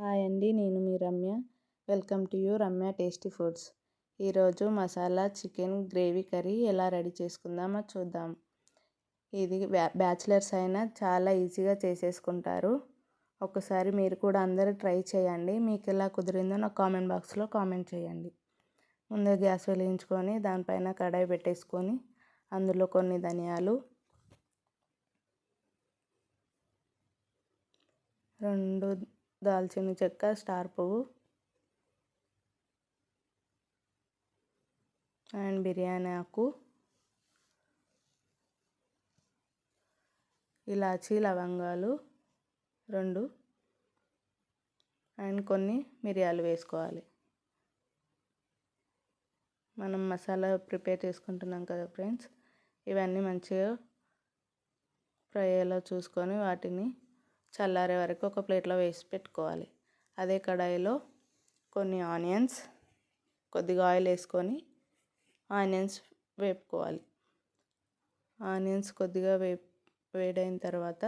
Hi అండి నేను మీ Ramya. Welcome to you Ramya tasty foods. ఈరోజు మసాలా చికెన్ గ్రేవీ కర్రీ ఎలా రెడీ చేసుకుందామో చూద్దాం. ఇది బ్యాచిలర్స్ అయినా చాలా ఈజీగా చేసేసుకుంటారు. ఒకసారి మీరు కూడా అందరూ ట్రై చేయండి. మీకు ఎలా కుదిరిందో నాకు కామెంట్ బాక్స్లో కామెంట్ చేయండి. ముందు గ్యాస్ వెలిగించుకొని దానిపైన కడాయి పెట్టేసుకొని అందులో కొన్ని ధనియాలు రెండు దాల్చిన చెక్క స్టార్ పువ్వు అండ్ బిర్యానీ ఆకు ఇలాచీ లవంగాలు రెండు అండ్ కొన్ని మిరియాలు వేసుకోవాలి. మనం మసాలా ప్రిపేర్ చేసుకుంటున్నాం కదా ఫ్రెండ్స్ ఇవన్నీ మంచిగా ఫ్రై అయ్యేలా చూసుకొని వాటిని చల్లారే వరకు ఒక ప్లేట్లో వేసి పెట్టుకోవాలి. అదే కడాయిలో కొన్ని ఆనియన్స్ కొద్దిగా ఆయిల్ వేసుకొని ఆనియన్స్ వేపుకోవాలి. ఆనియన్స్ కొద్దిగా వే వేడైన తర్వాత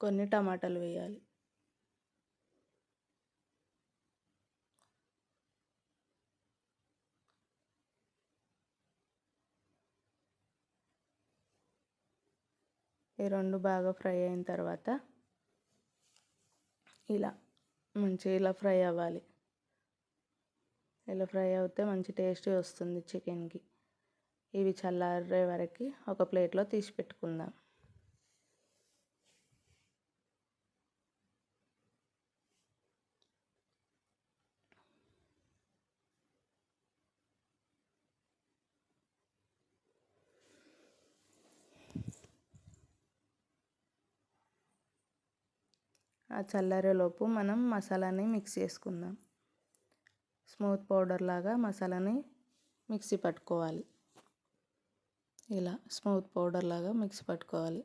కొన్ని టమాటాలు వేయాలి. ఈ రెండు బాగా ఫ్రై అయిన తర్వాత ఇలా మంచిగా ఇలా ఫ్రై అవ్వాలి. ఇలా ఫ్రై అవుతే మంచి టేస్ట్ వస్తుంది చికెన్కి. ఇవి చల్లారే వరకు ఒక ప్లేట్లో తీసి పెట్టుకుందాం. ఆ చల్లారేలోపు మనం మసాలాని మిక్స్ చేసుకుందాం. స్మూత్ పౌడర్ లాగా మసాలాని మిక్సీ పట్టుకోవాలి. ఇలా స్మూత్ పౌడర్ లాగా మిక్సీ పట్టుకోవాలి.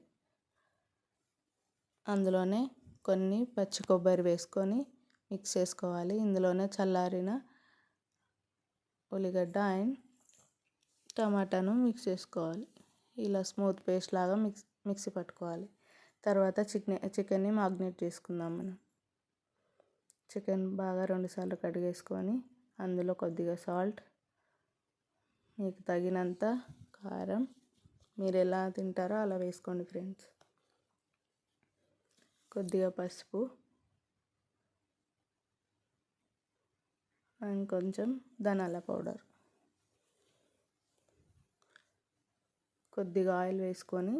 అందులోనే కొన్ని పచ్చి కొబ్బరి వేసుకొని మిక్స్ చేసుకోవాలి. ఇందులోనే చల్లారిన ఉల్లిగడ్డ అండ్ టమాటాను మిక్స్ చేసుకోవాలి. ఇలా స్మూత్ పేస్ట్ లాగా మిక్స్ మిక్సీ పట్టుకోవాలి. తర్వాత చికెన్ చికెన్ని మాగ్నేట్ చేసుకుందాం మనం. చికెన్ బాగా రెండుసార్లు కడిగేసుకొని అందులో కొద్దిగా సాల్ట్ మీకు తగినంత కారం. మీరు ఎలా తింటారో అలా వేసుకోండి ఫ్రెండ్స్. కొద్దిగా పసుపు. అండ్ కొంచెం ధనాల పౌడర్. కొద్దిగా ఆయిల్ వేసుకొని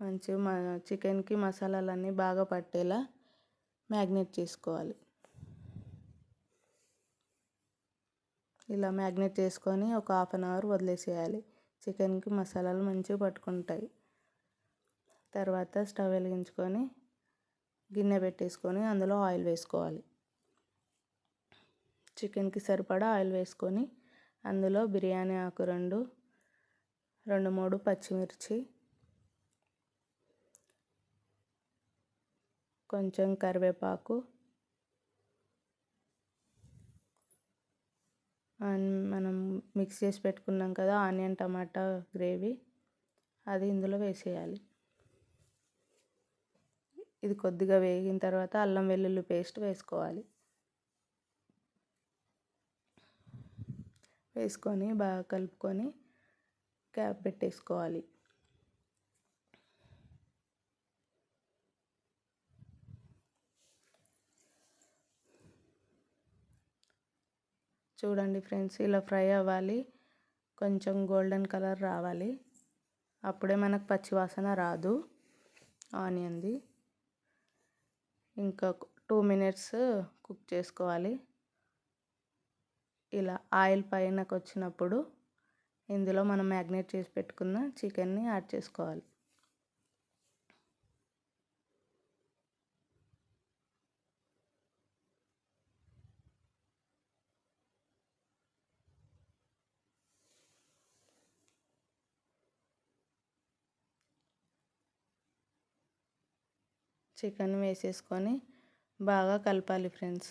మంచిగా మా చికెన్కి మసాలాలన్నీ బాగా పట్టేలా మ్యాగ్నేట్ చేసుకోవాలి. ఇలా మ్యాగ్నేట్ చేసుకొని ఒక హాఫ్ అన్ అవర్ వదిలేసేయాలి. చికెన్కి మసాలాలు మంచిగా పట్టుకుంటాయి. తర్వాత స్టవ్ వెలిగించుకొని గిన్నె పెట్టేసుకొని అందులో ఆయిల్ వేసుకోవాలి. చికెన్కి సరిపడా ఆయిల్ వేసుకొని అందులో బిర్యానీ ఆకు రెండు రెండు మూడు పచ్చిమిర్చి కొంచెం కరివేపాకు. అండ్ మనం మిక్స్ చేసి పెట్టుకున్నాం కదా ఆనియన్ టమాటా గ్రేవీ అది ఇందులో వేసేయాలి. ఇది కొద్దిగా వేగిన తర్వాత అల్లం వెల్లుల్లి పేస్ట్ వేసుకోవాలి. వేసుకొని బాగా కలుపుకొని క్యాప్ పెట్టేసుకోవాలి. చూడండి ఫ్రెండ్స్ ఇలా ఫ్రై అవ్వాలి. కొంచెం గోల్డెన్ కలర్ రావాలి. అప్పుడే మనకు పచ్చివాసన రాదు. ఆనియన్ది. ఇంకా టూ మినిట్స్ కుక్ చేసుకోవాలి. ఇలా ఆయిల్ పైనకు వచ్చినప్పుడు ఇందులో మనం మ్యాగ్నేట్ చేసి పెట్టుకున్న చికెన్ని యాడ్ చేసుకోవాలి. చికెన్ వేసేసుకొని బాగా కలపాలి ఫ్రెండ్స్.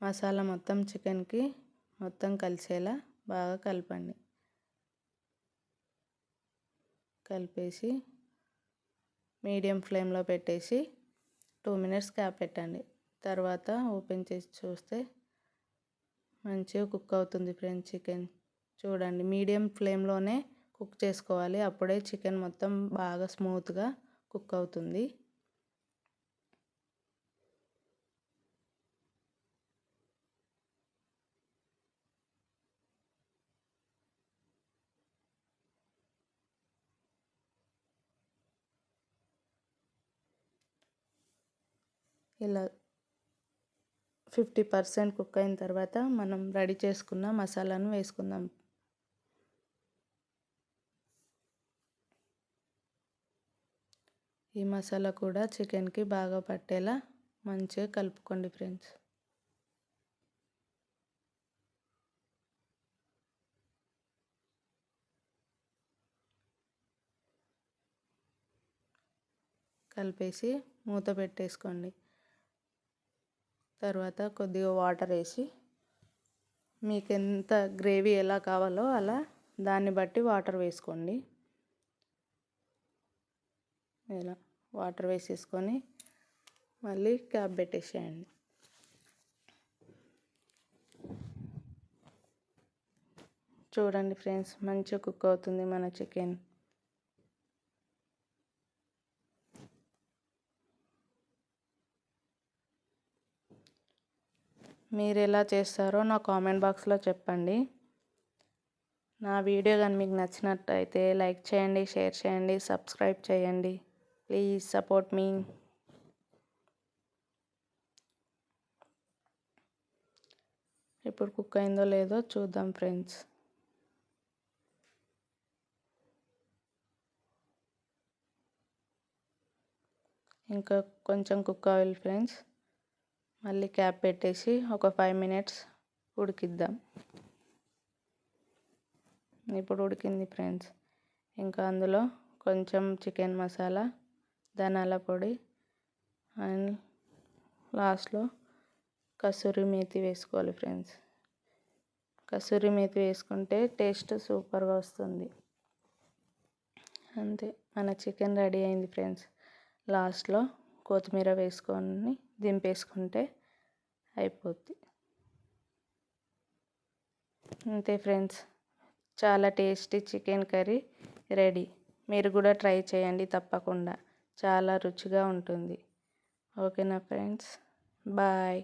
మసాలా మొత్తం చికెన్కి మొత్తం కలిసేలా బాగా కలపండి. కలిపేసి మీడియం ఫ్లేమ్లో పెట్టేసి టూ మినిట్స్ క్యాప్ పెట్టండి. తర్వాత ఓపెన్ చేసి చూస్తే మంచిగా కుక్ అవుతుంది ఫ్రెండ్స్ చికెన్. చూడండి మీడియం ఫ్లేమ్లోనే కుక్ చేసుకోవాలి. అప్పుడే చికెన్ మొత్తం బాగా స్మూత్గా కుక్ అవుతుంది. ఇలా ఫిఫ్టీ పర్సెంట్ కుక్ అయిన తర్వాత మనం రెడీ చేసుకున్న మసాలాను వేసుకుందాం. ఈ మసాలా కూడా చికెన్కి బాగా పట్టేలా మంచిగా కలుపుకోండి ఫ్రెండ్స్. కలిపేసి మూత పెట్టేసుకోండి. తర్వాత కొద్దిగా వాటర్ వేసి మీకు ఎంత గ్రేవీ ఎలా కావాలో అలా దాన్ని బట్టి వాటర్ వేసుకోండి. ఇలా వాటర్ వేసేసుకొని మళ్ళీ క్యాప్ పెట్టేసేయండి. చూడండి ఫ్రెండ్స్ మంచిగా కుక్ అవుతుంది మన చికెన్. మీరు ఎలా చేస్తారో నా కామెంట్ బాక్స్లో చెప్పండి. నా వీడియో కానీ మీకు నచ్చినట్టయితే లైక్ చేయండి షేర్ చేయండి సబ్స్క్రైబ్ చేయండి. ప్లీజ్ సపోర్ట్ మీ. ఇప్పుడు కుక్ అయిందో లేదో చూద్దాం ఫ్రెండ్స్. ఇంకా కొంచెం కుక్ అవ్వాలి ఫ్రెండ్స్. మళ్ళీ క్యాప్ పెట్టేసి ఒక ఫైవ్ మినిట్స్ ఉడికిద్దాం. ఇప్పుడు ఉడికింది ఫ్రెండ్స్. ఇంకా అందులో కొంచెం చికెన్ మసాలా ధనాల పొడి అండ్ లాస్ట్లో కసూరి మేతి వేసుకోవాలి ఫ్రెండ్స్. కసూరి మేతి వేసుకుంటే టేస్ట్ సూపర్గా వస్తుంది. అంతే మన చికెన్ రెడీ అయింది ఫ్రెండ్స్. లాస్ట్లో కొత్తిమీర వేసుకొని దింపేసుకుంటే అయిపోద్ది. అంతే ఫ్రెండ్స్ చాలా టేస్టీ చికెన్ కర్రీ రెడీ. మీరు కూడా ట్రై చేయండి తప్పకుండా. చాలా రుచిగా ఉంటుంది. ఓకేనా ఫ్రెండ్స్? బాయ్.